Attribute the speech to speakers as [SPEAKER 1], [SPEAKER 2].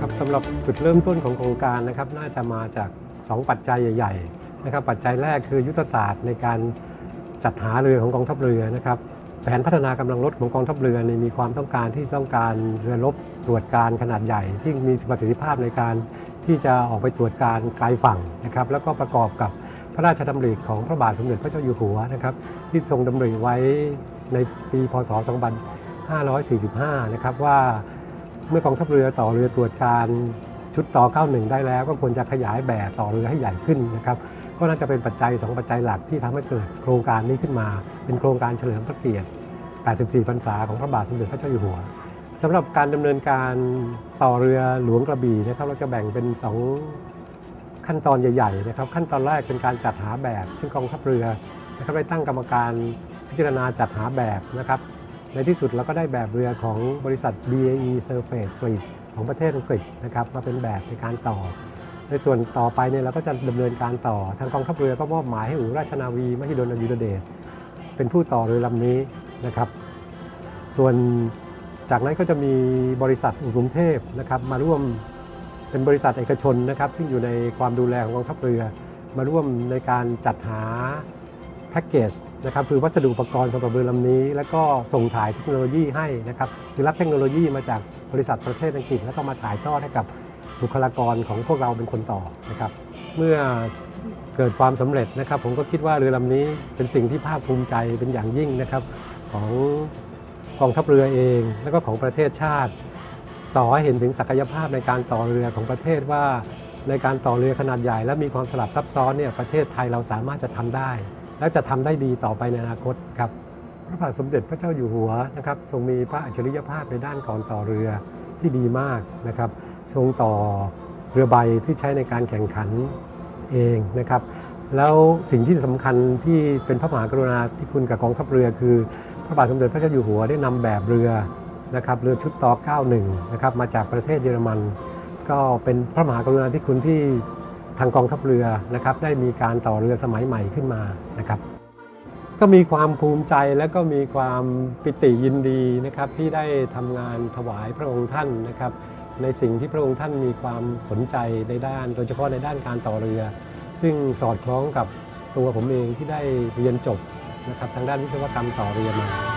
[SPEAKER 1] ครับสำหรับจุดเริ่มต้นของโครงการนะครับน่าจะมาจาก 2 ปัจจัยใหญ่ ๆ นะครับ ปัจจัยแรกคือยุทธศาสตร์ในการจัดหาเรือของกองทัพเรือนะครับแผนพัฒนากำลังรบของกองทัพเรือเนี่ยมีความต้องการที่ต้องการเรือรบตรวจการขนาดใหญ่ ที่มีประสิทธิภาพในการที่จะออกไปตรวจการไกลฝั่งนะครับแล้วก็ประกอบกับพระราชดำริของพระบาทสมเด็จพระเจ้าอยู่หัวนะครับที่ทรงดำริไว้ในปีพศ 2545 นะครับว่าเมื่อกองทัพเรือต่อเรือตรวจการชุดต่อ 91 ได้แล้ว ก็ควรจะขยายแบบต่อเรือให้ใหญ่ขึ้นนะครับก็น่าจะเป็นปัจจัย 2 ปัจจัยหลักที่ทำให้เกิดโครงการนี้ขึ้นมา เป็นโครงการเฉลิมพระเกียรติ 84 พรรษาของพระบาทสมเด็จพระเจ้าอยู่หัวสำหรับการดำเนินการต่อเรือหลวงกระบี่นะครับเราจะแบ่งเป็น 2 ขั้นตอนใหญ่ๆนะครับขั้นตอนแรกเป็นการจัดหาแบบ ซึ่งกองทัพเรือนะครับได้ตั้งกรรมการพิจารณาจัดหาแบบนะครับ ในที่สุดเราก็ได้แบบเรือของบริษัท BAE Surface Fleet ของประเทศอังกฤษนะครับมาเป็นแบบในการต่อ ในส่วนต่อไปเนี่ยเราก็จะดำเนินการต่อ ทางกองทัพเรือก็มอบหมายให้อู่ราชนาวี มหิดลอยุธเดชเป็นผู้ต่อเรือลำนี้นะครับ ส่วนจากนั้นก็จะมีบริษัทอู่กรุงเทพนะครับมาร่วมเป็นบริษัทเอกชนนะครับ ซึ่งอยู่ในความดูแลของกองทัพเรือ มาร่วมในการจัดหา พ็กเกจนะครับคือวัสดุอุปกรณ์สำหรับเรือลำนี้ แล้วก็ส่งถ่ายเทคโนโลยีให้นะครับคือรับเทคโนโลยีมาจากบริษัทประเทศอังกฤษ แล้วก็มาถ่ายทอดให้กับบุคลากรของพวกเราเป็นคนต่อนะครับเมื่อเกิดความสำเร็จนะครับ ผมก็คิดว่าเรือลำนี้เป็นสิ่งที่ภาคภูมิใจเป็นอย่างยิ่งนะครับ ของกองทัพเรือเอง แล้วก็ของประเทศชาติสอให้เห็นถึงศักยภาพในการต่อเรือของประเทศว่าในการต่อเรือขนาดใหญ่ และมีความสลับซับซ้อนเนี่ยประเทศไทยเราสามารถจะทำได้ และจะทำได้ดีต่อไปในอนาคตครับ พระบาทสมเด็จพระเจ้าอยู่หัวนะครับทรงมีพระอัจฉริยภาพในด้านการต่อเรือที่ดีมากนะครับ ทรงต่อเรือใบที่ใช้ในการแข่งขันเองนะครับ แล้วสิ่งที่สำคัญที่เป็นพระมหากรุณาธิคุณกับกองทัพเรือคือ พระบาทสมเด็จพระเจ้าอยู่หัวได้นำแบบเรือนะครับเรือชุดต่อ91นะครับมาจากประเทศเยอรมัน ก็เป็นพระมหากรุณาธิคุณที่ ทางกองทัพเรือนะครับได้มีการต่อเรือสมัยใหม่ขึ้นมานะครับ ก็มีความภูมิใจและก็มีความปิติยินดีนะครับที่ได้ทำงานถวายพระองค์ท่านนะครับ ในสิ่งที่พระองค์ท่านมีความสนใจในด้าน โดยเฉพาะในด้านการต่อเรือ ซึ่งสอดคล้องกับตัวผมเองที่ได้เรียนจบนะครับทางด้านวิศวกรรมต่อเรือมา